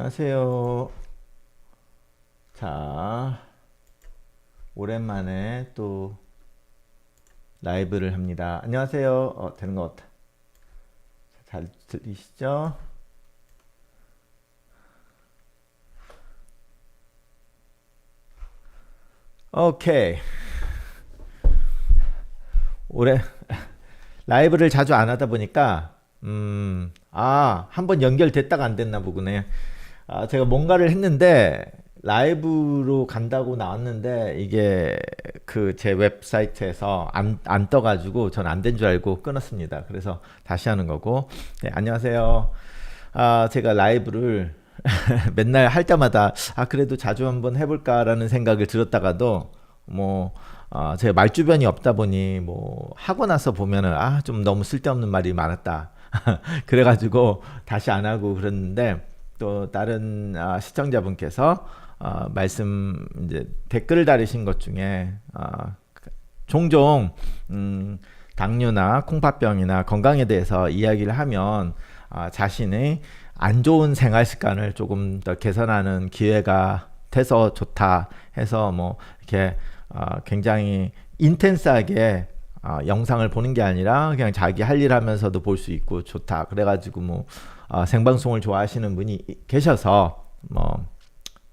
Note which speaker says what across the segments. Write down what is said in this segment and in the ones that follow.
Speaker 1: 안녕하세요. 자, 오랜만에 또 라이브를 합니다. 안녕하세요. 어, 되는 것 같아. 잘 들리시죠? 오케이. 올해 라이브를 자주 안 하다 보니까 음, 아, 한번 연결됐다가 안 됐나 보구네. 아, 제가 뭔가를 했는데 라이브로 간다고 나왔는데 이게 그 제 웹사이트에서 안, 안 떠가지고 전 안 된 줄 알고 끊었습니다. 그래서 다시 하는 거고. 네, 안녕하세요. 아, 제가 라이브를 맨날 할 때마다 아, 그래도 자주 한번 해볼까라는 생각을 들었다가도 뭐 어, 제가 말주변이 없다 보니 뭐 하고 나서 보면은 아 좀 너무 쓸데없는 말이 많았다. 그래가지고 다시 안 하고 그랬는데 또 다른 아, 시청자분께서 어, 말씀 이제 댓글을 달으신 것 중에 어, 종종 음, 당뇨나 콩팥병이나 건강에 대해서 이야기를 하면 어, 자신의 안 좋은 생활 습관을 조금 더 개선하는 기회가 돼서 좋다 해서 뭐 이렇게 어, 굉장히 인텐스하게 어, 영상을 보는 게 아니라 그냥 자기 할 일 하면서도 볼 수 있고 좋다. 그래가지고 뭐 어, 생방송을 좋아하시는 분이 계셔서 뭐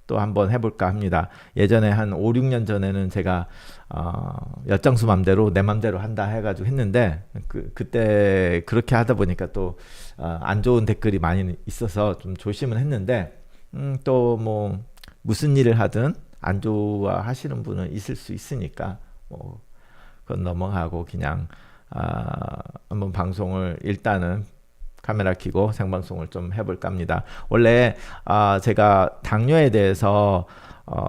Speaker 1: 또 한번 해볼까 합니다. 예전에 한 5, 6년 전에는 제가 어, 엿장수 맘대로 내 맘대로 한다 해가지고 했는데 그, 그때 그렇게 하다 보니까 또 안 좋은 댓글이 많이 있어서 좀 조심은 했는데 음, 또 뭐 무슨 일을 하든 안 좋아하시는 분은 있을 수 있으니까 뭐 그건 넘어가고 그냥 아, 한번 방송을 일단은 카메라 켜고 생방송을 좀 해볼까 합니다. 원래 아, 제가 당뇨에 대해서 어,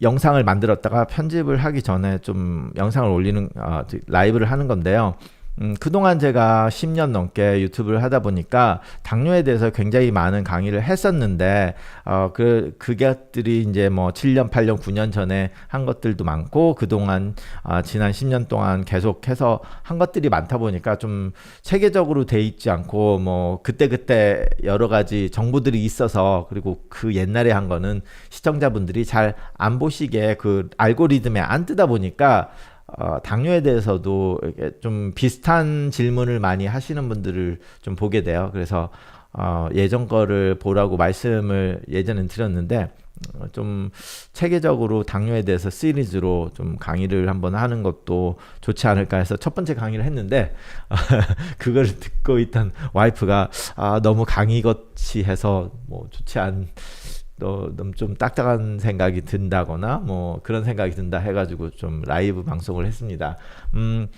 Speaker 1: 영상을 만들었다가 편집을 하기 전에 좀 영상을 올리는 어, 라이브를 하는 건데요. 음, 그동안 제가 10년 넘게 유튜브를 하다 보니까 당뇨에 대해서 굉장히 많은 강의를 했었는데, 어, 그, 그것들이 이제 뭐 7년, 8년, 9년 전에 한 것들도 많고, 그동안, 어, 지난 10년 동안 계속해서 한 것들이 많다 보니까 좀 체계적으로 돼 있지 않고, 뭐, 그때그때 여러 가지 정보들이 있어서, 그리고 그 옛날에 한 거는 시청자분들이 잘 안 보시게 그 알고리즘에 안 뜨다 보니까, 어, 당뇨에 대해서도 좀 비슷한 질문을 많이 하시는 분들을 좀 보게 돼요. 그래서 어, 예전 거를 보라고 말씀을 예전엔 드렸는데 어, 좀 체계적으로 당뇨에 대해서 시리즈로 좀 강의를 한번 하는 것도 좋지 않을까 해서 첫 번째 강의를 했는데 그걸 듣고 있던 와이프가 아, 너무 강의 같이 해서 뭐 좋지 않 또 좀 딱딱한 생각이 든다거나 뭐 그런 생각이 든다 해가지고 좀 라이브 방송을 했습니다. 음,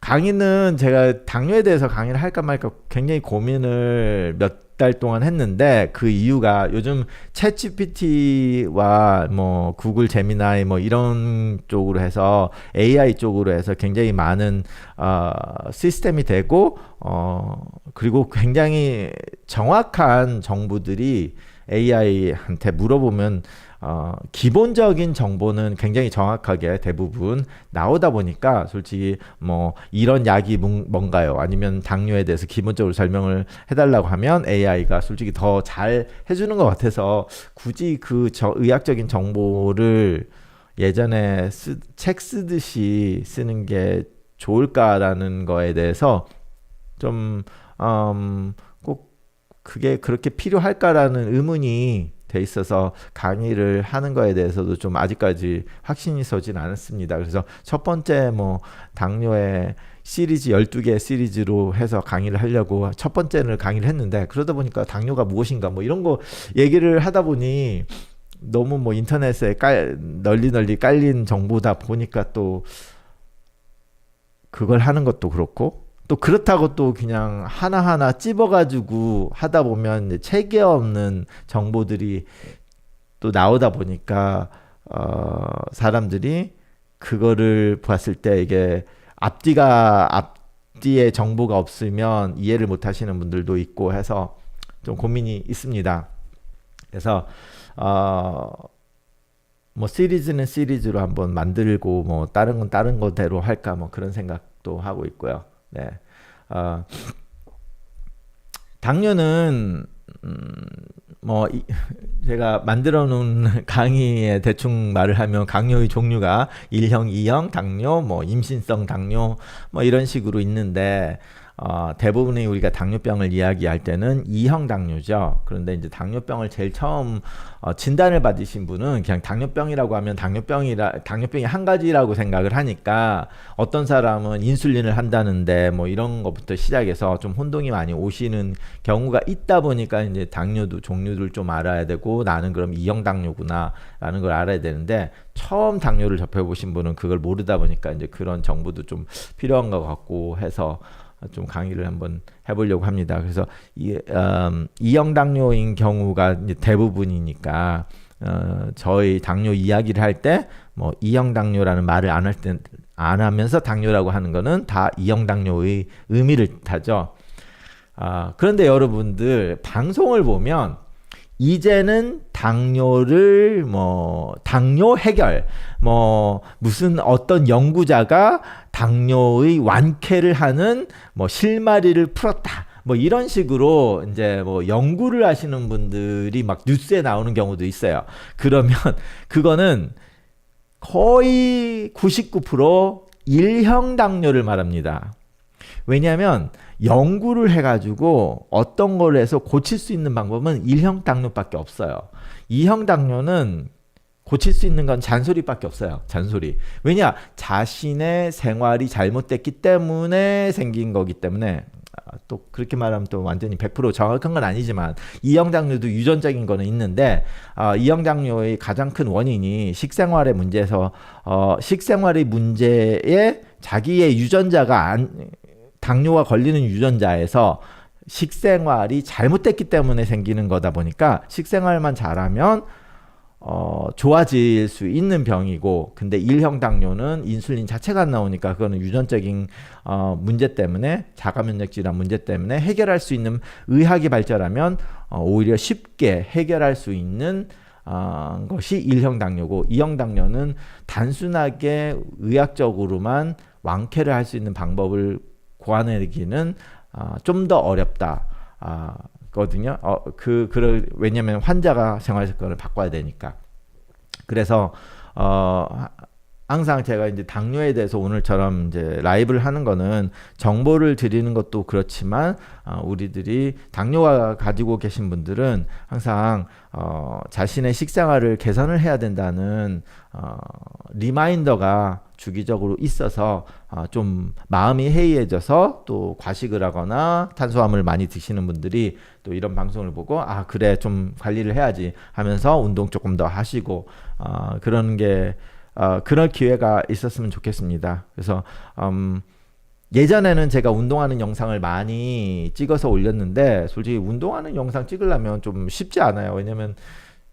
Speaker 1: 강의는 제가 당뇨에 대해서 강의를 할까 말까 굉장히 고민을 몇 달 동안 했는데 그 이유가 요즘 챗 GPT와 뭐 구글 제미나이 뭐 이런 쪽으로 해서 AI 쪽으로 해서 굉장히 많은 어, 시스템이 되고 어 그리고 굉장히 정확한 정보들이 AI한테 물어보면 어, 기본적인 정보는 굉장히 정확하게 대부분 나오다 보니까 솔직히 뭐 이런 약이 뭔가요? 아니면 당뇨에 대해서 기본적으로 설명을 해달라고 하면 AI가 솔직히 더 잘 해주는 것 같아서 굳이 그 저, 의학적인 정보를 예전에 쓰, 책 쓰듯이 쓰는 게 좋을까라는 거에 대해서 좀 음, 그게 그렇게 필요할까라는 의문이 돼 있어서 강의를 하는 거에 대해서도 좀 아직까지 확신이 서진 않았습니다. 그래서 첫 번째 뭐 당뇨의 시리즈 12개 시리즈로 해서 강의를 하려고 첫 번째는 강의를 했는데 그러다 보니까 당뇨가 무엇인가 뭐 이런 거 얘기를 하다 보니 너무 뭐 인터넷에 깔, 널리 널리 깔린 정보다 보니까 또 그걸 하는 것도 그렇고 또 그렇다고 또 그냥 하나하나 찝어가지고 하다 보면 체계 없는 정보들이 또 나오다 보니까 어 사람들이 그거를 봤을 때 이게 앞뒤가 앞뒤에 정보가 없으면 이해를 못 하시는 분들도 있고 해서 좀 고민이 있습니다. 그래서 어 뭐 시리즈는 시리즈로 한번 만들고 뭐 다른 건 다른 거대로 할까 뭐 그런 생각도 하고 있고요. 네. 어, 당뇨는 음, 뭐 이, 제가 만들어 놓은 강의에 대충 말을 하면 당뇨의 종류가 1형, 2형 당뇨, 뭐 임신성 당뇨 뭐 이런 식으로 있는데 어, 대부분의 우리가 당뇨병을 이야기할 때는 2형 당뇨죠. 그런데 이제 당뇨병을 제일 처음 어, 진단을 받으신 분은 그냥 당뇨병이라고 하면 당뇨병이라 당뇨병이 한 가지라고 생각을 하니까 어떤 사람은 인슐린을 한다는데 뭐 이런 것부터 시작해서 좀 혼동이 많이 오시는 경우가 있다 보니까 이제 당뇨도 종류를 좀 알아야 되고 나는 그럼 2형 당뇨구나라는 걸 알아야 되는데 처음 당뇨를 접해 보신 분은 그걸 모르다 보니까 이제 그런 정보도 좀 필요한 것 같고 해서 좀 강의를 한번 해보려고 합니다. 그래서 이 음, 이형 당뇨인 경우가 대부분이니까 어, 저희 당뇨 이야기를 할 때 뭐 이형 당뇨라는 말을 안 할 때 안 하면서 당뇨라고 하는 거는 다 이형 당뇨의 의미를 타죠. 아, 그런데 여러분들 방송을 보면 이제는 당뇨를 뭐 당뇨 해결 뭐 무슨 어떤 연구자가 당뇨의 완쾌를 하는 뭐 실마리를 풀었다. 뭐 이런 식으로 이제 뭐 연구를 하시는 분들이 막 뉴스에 나오는 경우도 있어요. 그러면 그거는 거의 99% 일형 당뇨를 말합니다. 왜냐하면 연구를 해가지고 어떤 걸 해서 고칠 수 있는 방법은 1형 당뇨밖에 없어요. 2형 당뇨는 고칠 수 있는 건 잔소리밖에 없어요. 잔소리. 왜냐? 자신의 생활이 잘못됐기 때문에 생긴 거기 때문에 아, 또 그렇게 말하면 또 완전히 100% 정확한 건 아니지만 이형 당뇨도 유전적인 거는 있는데 어, 이형 당뇨의 가장 큰 원인이 식생활의 문제에서 어, 식생활의 문제에 자기의 유전자가 안, 당뇨가 걸리는 유전자에서 식생활이 잘못됐기 때문에 생기는 거다 보니까 식생활만 잘하면 어, 좋아질 수 있는 병이고, 근데 1형 당뇨는 인슐린 자체가 안 나오니까 그거는 유전적인 어, 문제 때문에 자가 면역 질환 문제 때문에 해결할 수 있는 의학이 발전하면 어, 오히려 쉽게 해결할 수 있는 어, 것이 1형 당뇨고 2형 당뇨는 단순하게 의학적으로만 완쾌를 할 수 있는 방법을 고안하기는 어, 좀더 어렵다. 아, 거든요. 어, 그, 그, 왜냐면 환자가 생활 습관을 바꿔야 되니까. 그래서, 어, 항상 제가 이제 당뇨에 대해서 오늘처럼 이제 라이브를 하는 거는 정보를 드리는 것도 그렇지만 어, 우리들이 당뇨가 가지고 계신 분들은 항상 어, 자신의 식생활을 개선을 해야 된다는 어, 리마인더가 주기적으로 있어서 어, 좀 마음이 해이해져서 또 과식을 하거나 탄수화물 많이 드시는 분들이 또 이런 방송을 보고 아 그래 좀 관리를 해야지 하면서 운동 조금 더 하시고 어, 그런 게 어, 그럴 기회가 있었으면 좋겠습니다. 그래서 음, 예전에는 제가 운동하는 영상을 많이 찍어서 올렸는데 솔직히 운동하는 영상 찍으려면 좀 쉽지 않아요. 왜냐면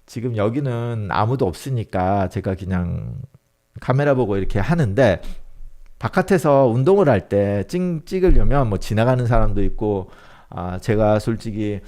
Speaker 1: 지금 여기는 아무도 없으니까 제가 그냥 카메라 보고 이렇게 하는데 바깥에서 운동을 할 때 찍으려면 뭐 지나가는 사람도 있고 아 제가 솔직히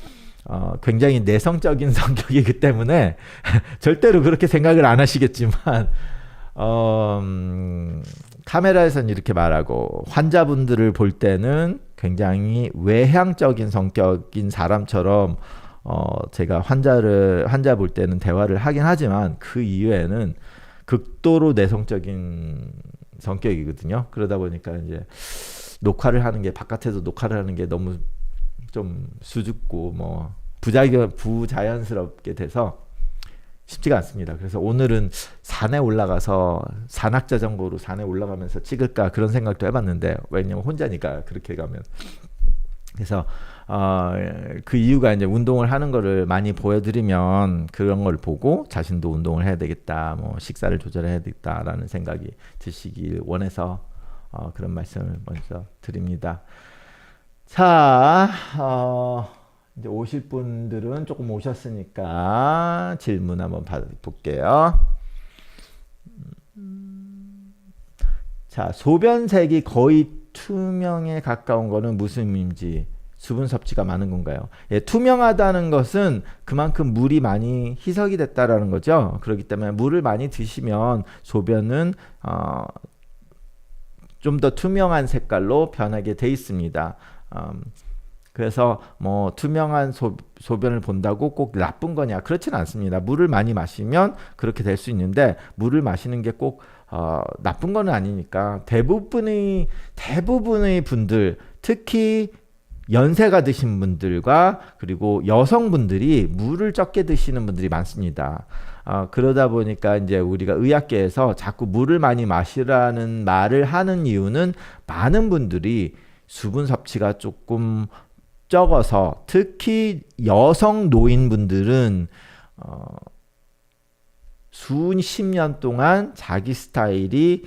Speaker 1: 어, 굉장히 내성적인 성격이기 때문에 절대로 그렇게 생각을 안 하시겠지만 어, 음, 카메라에서는 이렇게 말하고 환자분들을 볼 때는 굉장히 외향적인 성격인 사람처럼 어, 제가 환자를 환자 볼 때는 대화를 하긴 하지만 그 이외에는 극도로 내성적인 성격이거든요. 그러다 보니까 이제 녹화를 하는 게 바깥에서 녹화를 하는 게 너무 좀 수줍고 뭐 부자연 부자연스럽게 돼서 쉽지가 않습니다. 그래서 오늘은 산에 올라가서 산악 자전거로 산에 올라가면서 찍을까 그런 생각도 해봤는데 왜냐면 혼자니까 그렇게 가면 그래서 어, 그 이유가 이제 운동을 하는 거를 많이 보여드리면 그런 걸 보고 자신도 운동을 해야 되겠다, 뭐 식사를 조절해야 되겠다라는 생각이 드시길 원해서 어, 그런 말씀을 먼저 드립니다. 자, 어, 이제 오실 분들은 조금 오셨으니까 질문 한번 볼게요. 자, 소변색이 거의 투명에 가까운 거는 무슨 의미인지 수분 섭취가 많은 건가요? 예, 투명하다는 것은 그만큼 물이 많이 희석이 됐다라는 거죠. 그렇기 때문에 물을 많이 드시면 소변은 어, 좀 더 투명한 색깔로 변하게 돼 있습니다. 음, 그래서 뭐 투명한 소, 소변을 본다고 꼭 나쁜 거냐? 그렇지는 않습니다. 물을 많이 마시면 그렇게 될 수 있는데 물을 마시는 게꼭 어, 나쁜 거는 아니니까 대부분의 대부분의 분들 특히 연세가 드신 분들과 그리고 여성분들이 물을 적게 드시는 분들이 많습니다. 어, 그러다 보니까 이제 우리가 의학계에서 자꾸 물을 많이 마시라는 말을 하는 이유는 많은 분들이 수분 섭취가 조금 적어서 특히 여성 노인분들은 어, 수십 년 동안 자기 스타일이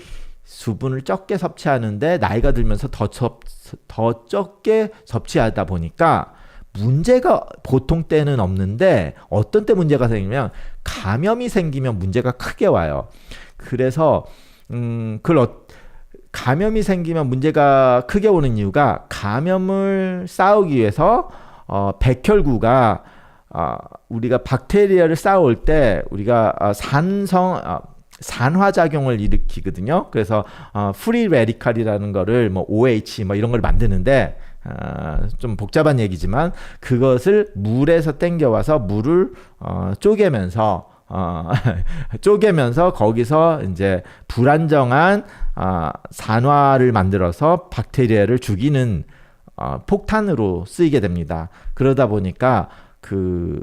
Speaker 1: 수분을 적게 섭취하는데 나이가 들면서 더, 섭, 더 적게 섭취하다 보니까 문제가 보통 때는 없는데 어떤 때 문제가 생기면 감염이 생기면 문제가 크게 와요. 그래서 음 그걸 어, 감염이 생기면 문제가 크게 오는 이유가 감염을 싸우기 위해서 어 백혈구가 어, 우리가 박테리아를 싸울 때 우리가 어, 산성 어, 산화 작용을 일으키거든요. 그래서 어, 프리 레디칼이라는 거를 뭐 OH 뭐 이런 걸 만드는데 어, 좀 복잡한 얘기지만 그것을 물에서 땡겨와서 물을 어, 쪼개면서 어, 쪼개면서 거기서 이제 불안정한 어, 산화를 만들어서 박테리아를 죽이는 어, 폭탄으로 쓰이게 됩니다. 그러다 보니까 그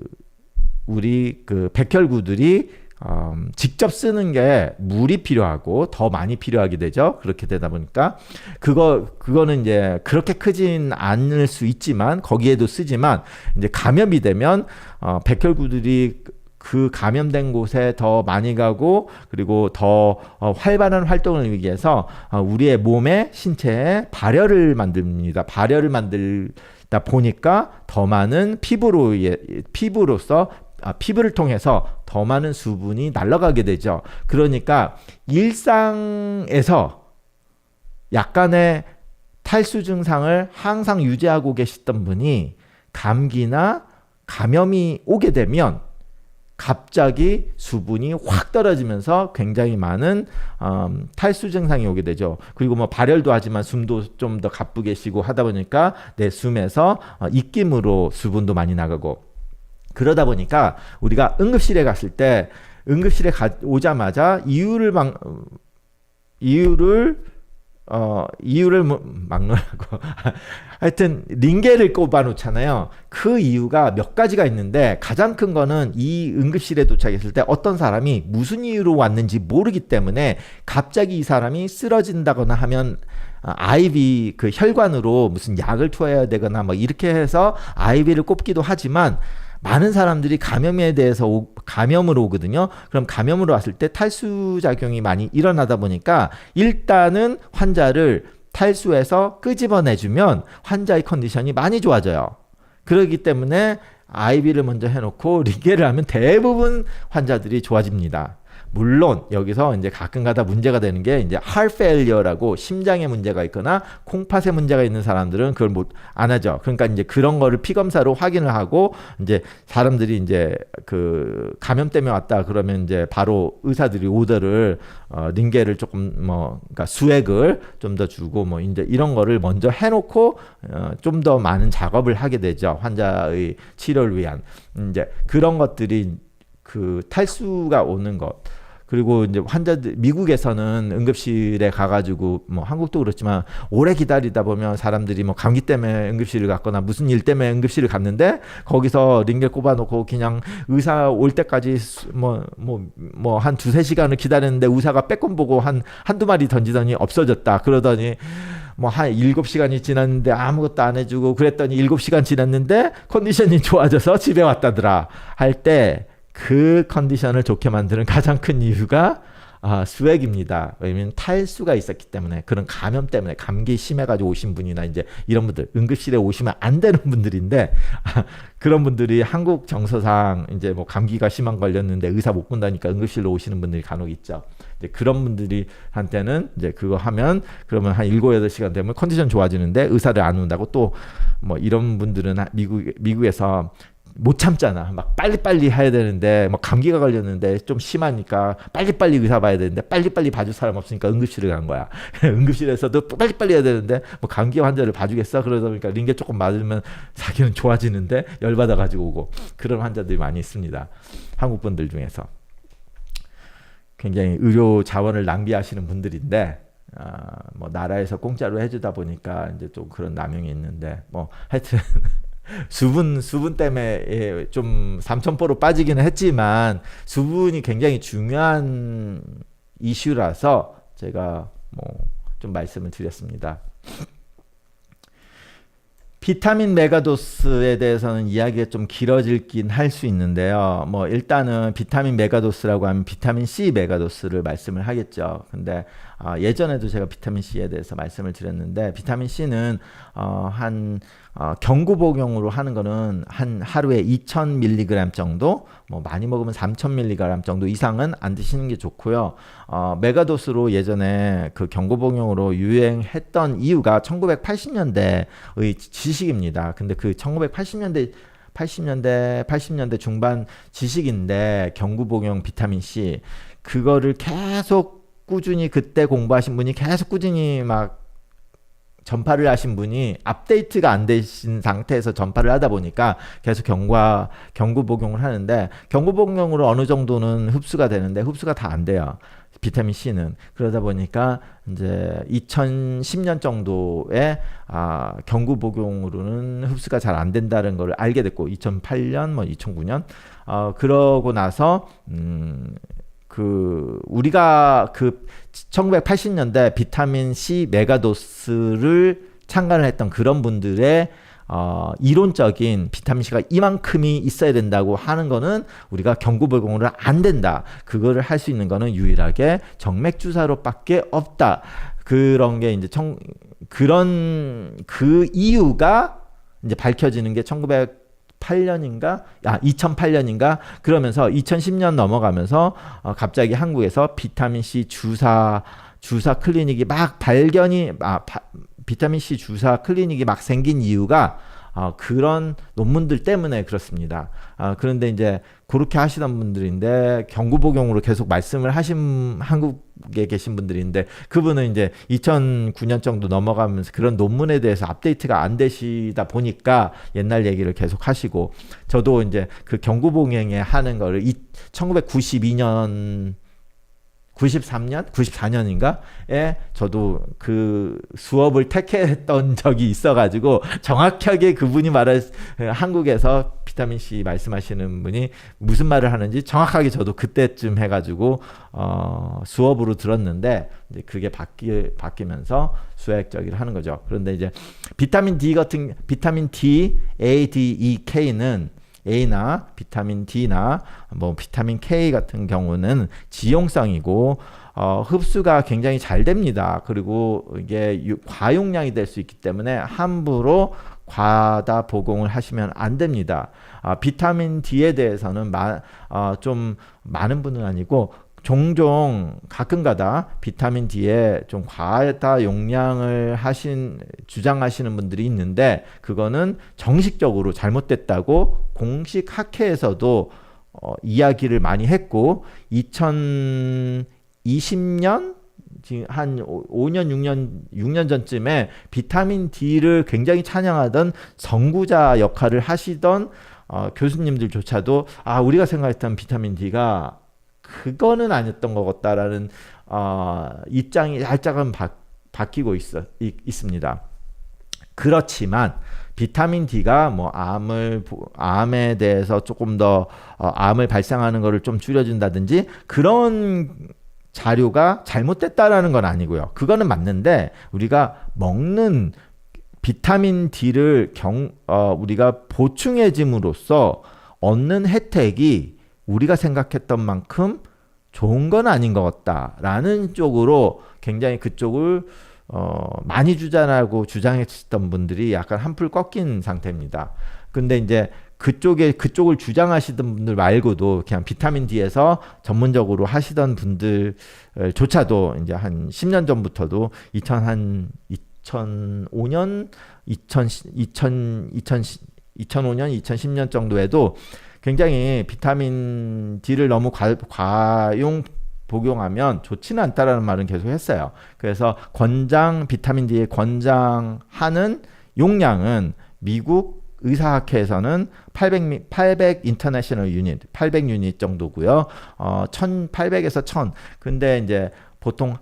Speaker 1: 우리 그 백혈구들이 음, 직접 쓰는 게 물이 필요하고 더 많이 필요하게 되죠. 그렇게 되다 보니까 그거 그거는 이제 그렇게 크진 않을 수 있지만 거기에도 쓰지만 이제 감염이 되면 어, 백혈구들이 그 감염된 곳에 더 많이 가고 그리고 더 어, 활발한 활동을 위해서 어, 우리의 몸에 신체에 발열을 만듭니다. 발열을 만들 다 보니까 더 많은 피부로 피부로서 아, 피부를 통해서 더 많은 수분이 날아가게 되죠. 그러니까 일상에서 약간의 탈수 증상을 항상 유지하고 계셨던 분이 감기나 감염이 오게 되면 갑자기 수분이 확 떨어지면서 굉장히 많은 음, 탈수 증상이 오게 되죠. 그리고 뭐 발열도 하지만 숨도 좀 더 가쁘게 쉬고 하다 보니까 내 숨에서 어, 입김으로 수분도 많이 나가고 그러다 보니까 우리가 응급실에 갔을 때 응급실에 가, 오자마자 이유를 막 이유를 어 이유를 뭐, 막느라고 하여튼 링게를 꼽아 놓잖아요. 그 이유가 몇 가지가 있는데 가장 큰 거는 이 응급실에 도착했을 때 어떤 사람이 무슨 이유로 왔는지 모르기 때문에 갑자기 이 사람이 쓰러진다거나 하면 아이비 그 혈관으로 무슨 약을 투여해야 되거나 뭐 이렇게 해서 아이비를 꼽기도 하지만 많은 사람들이 감염에 대해서 오, 감염으로 오거든요. 그럼 감염으로 왔을 때 탈수 작용이 많이 일어나다 보니까 일단은 환자를 탈수해서 끄집어내주면 환자의 컨디션이 많이 좋아져요. 그러기 때문에 아이비를 먼저 해놓고 리게를 하면 대부분 환자들이 좋아집니다. 물론 여기서 이제 가끔가다 문제가 되는 게 이제 failure라고 심장에 문제가 있거나 콩팥에 문제가 있는 사람들은 그걸 못 안 하죠. 그러니까 이제 그런 거를 피 검사로 확인을 하고 이제 사람들이 이제 그 감염 때문에 왔다 그러면 이제 바로 의사들이 오더를 어 링게를 조금 뭐 그러니까 수액을 좀 더 주고 뭐 이제 이런 거를 먼저 해놓고 어 좀 더 많은 작업을 하게 되죠. 환자의 치료를 위한 이제 그런 것들이 그 탈수가 오는 것. 그리고 이제 환자들 미국에서는 응급실에 가가지고 뭐 한국도 그렇지만 오래 기다리다 보면 사람들이 뭐 감기 때문에 응급실을 갔거나 무슨 일 때문에 응급실을 갔는데 거기서 링겔 꼽아놓고 그냥 의사 올 때까지 뭐 뭐 뭐 한 두세 시간을 기다렸는데 의사가 빼꼼 보고 한 한두 마리 던지더니 없어졌다 그러더니 뭐한 일곱 시간이 지났는데 아무것도 안 해주고 그랬더니 일곱 시간 지났는데 컨디션이 좋아져서 집에 왔다더라 할 때 그 컨디션을 좋게 만드는 가장 큰 이유가 아, 수액입니다. 왜냐면 탈수가 있었기 때문에 그런 감염 때문에 감기 심해가지고 오신 분이나 이제 이런 분들 응급실에 오시면 안 되는 분들인데 아, 그런 분들이 한국 정서상 이제 뭐 감기가 심한 걸렸는데 의사 못 본다니까 응급실로 오시는 분들이 간혹 있죠. 이제 그런 분들이 한테는 이제 그거 하면 그러면 한 일곱 여덟 시간 되면 컨디션 좋아지는데 의사를 안 온다고 또 뭐 이런 분들은 미국 미국에서 못 참잖아. 막 빨리빨리 해야 되는데, 뭐 감기가 걸렸는데 좀 심하니까 빨리빨리 의사 봐야 되는데 빨리빨리 봐줄 사람 없으니까 응급실을 간 거야. 응급실에서도 빨리빨리 해야 되는데 뭐 감기 환자를 봐주겠어? 그러다 보니까 링게 조금 맞으면 자기는 좋아지는데 열받아가지고 오고 그런 환자들이 많이 있습니다. 한국 분들 중에서. 굉장히 의료 자원을 낭비하시는 분들인데, 아, 뭐 나라에서 공짜로 해주다 보니까 이제 좀 그런 남용이 있는데, 뭐 하여튼 수분 수분 때문에 예, 좀 삼천포로 빠지기는 했지만 수분이 굉장히 중요한 이슈라서 제가 뭐 좀 말씀을 드렸습니다. 비타민 메가도스에 대해서는 이야기가 좀 길어질긴 할 수 있는데요. 뭐 일단은 비타민 메가도스라고 하면 비타민 C 메가도스를 말씀을 하겠죠. 근데 어, 예전에도 제가 비타민 C에 대해서 말씀을 드렸는데 비타민 C는 어, 한 어, 경구 복용으로 하는 거는 한 하루에 2,000mg 정도, 뭐 많이 먹으면 3,000mg 정도 이상은 안 드시는 게 좋고요. 어, 메가도스로 예전에 그 경구 복용으로 유행했던 이유가 1980년대의 지식입니다. 근데 그 1980년대 80년대 80년대 중반 지식인데 경구 복용 비타민 C 그거를 계속 꾸준히 그때 공부하신 분이 계속 꾸준히 막 전파를 하신 분이 업데이트가 안 되신 상태에서 전파를 하다 보니까 계속 경과 경구 복용을 하는데 경구 복용으로 어느 정도는 흡수가 되는데 흡수가 다 안 돼요. 비타민 C는 그러다 보니까 이제 2010년 정도에 아, 경구 복용으로는 흡수가 잘 안 된다는 걸 알게 됐고 2008년 뭐 2009년 어 그러고 나서 음 그 우리가 그 1980년대 비타민 C 메가도스를 창간을 했던 그런 분들의 어, 이론적인 비타민 C가 이만큼이 있어야 된다고 하는 거는 우리가 경구 복용을 안 된다. 그거를 할 수 있는 거는 유일하게 정맥 주사로밖에 없다. 그런 게 이제 청, 그런 그 이유가 이제 밝혀지는 게 1900. 8년인가? 아, 2008년인가? 그러면서 2010년 넘어가면서 어, 갑자기 한국에서 비타민 C 주사 주사 클리닉이 막 발견이 아, 바, 비타민 C 주사 클리닉이 막 생긴 이유가 어, 그런 논문들 때문에 그렇습니다. 어, 그런데 이제 그렇게 하시던 분들인데 경구 복용으로 계속 말씀을 하신 한국에 계신 분들인데 그분은 이제 2009년 정도 넘어가면서 그런 논문에 대해서 업데이트가 안 되시다 보니까 옛날 얘기를 계속 하시고 저도 이제 그 경구 복용에 하는 거를 1992년 93년, 94년인가에 저도 그 수업을 택했던 적이 있어가지고 정확하게 그분이 말할 한국에서 비타민 C 말씀하시는 분이 무슨 말을 하는지 정확하게 저도 그때쯤 해가지고 어, 수업으로 들었는데 이제 그게 바뀌 바뀌면서 수액적이를 하는 거죠. 그런데 이제 비타민 D 같은 비타민 D, A, D, E, K는 A나 비타민 D나 뭐 비타민 K 같은 경우는 지용성이고 어, 흡수가 굉장히 잘 됩니다. 그리고 이게 유, 과용량이 될 수 있기 때문에 함부로 과다 복용을 하시면 안 됩니다. 아, 비타민 D에 대해서는 마, 어, 좀 많은 분은 아니고 종종 가끔가다 비타민 D에 좀 과다 용량을 하신 주장하시는 분들이 있는데 그거는 정식적으로 잘못됐다고 공식 학회에서도 어, 이야기를 많이 했고 2020년 지금 한 5년 6년 6년 전쯤에 비타민 D를 굉장히 찬양하던 선구자 역할을 하시던 어, 교수님들조차도 아 우리가 생각했던 비타민 D가 그거는 아니었던 것 같다라는 어, 입장이 살짝은 바, 바뀌고 있어 있, 있습니다. 그렇지만 비타민 D가 뭐 암을 암에 대해서 조금 더 어, 암을 발생하는 것을 좀 줄여준다든지 그런 자료가 잘못됐다라는 건 아니고요. 그거는 맞는데 우리가 먹는 비타민 D를 경, 어, 우리가 보충해짐으로써 얻는 혜택이 우리가 생각했던 만큼 좋은 건 아닌 것 같다라는 쪽으로 굉장히 그쪽을 어, 많이 주장하고 주장했던 분들이 약간 한풀 꺾인 상태입니다. 근데 이제 그쪽에 그쪽을 주장하시던 분들 말고도 그냥 비타민 D에서 전문적으로 하시던 분들조차도 이제 한 10년 전부터도 2000한 2005년 2000 2000 2000 2005년, 2010년 정도에도 굉장히 비타민 D를 너무 과, 과용 복용하면 좋지는 않다라는 말은 계속 했어요. 그래서 권장 비타민 D에 권장하는 용량은 미국 의사학회에서는 800, 800 인터내셔널 유닛, 800 유닛 정도고요. 어, 1800에서 1000. 근데 이제 보통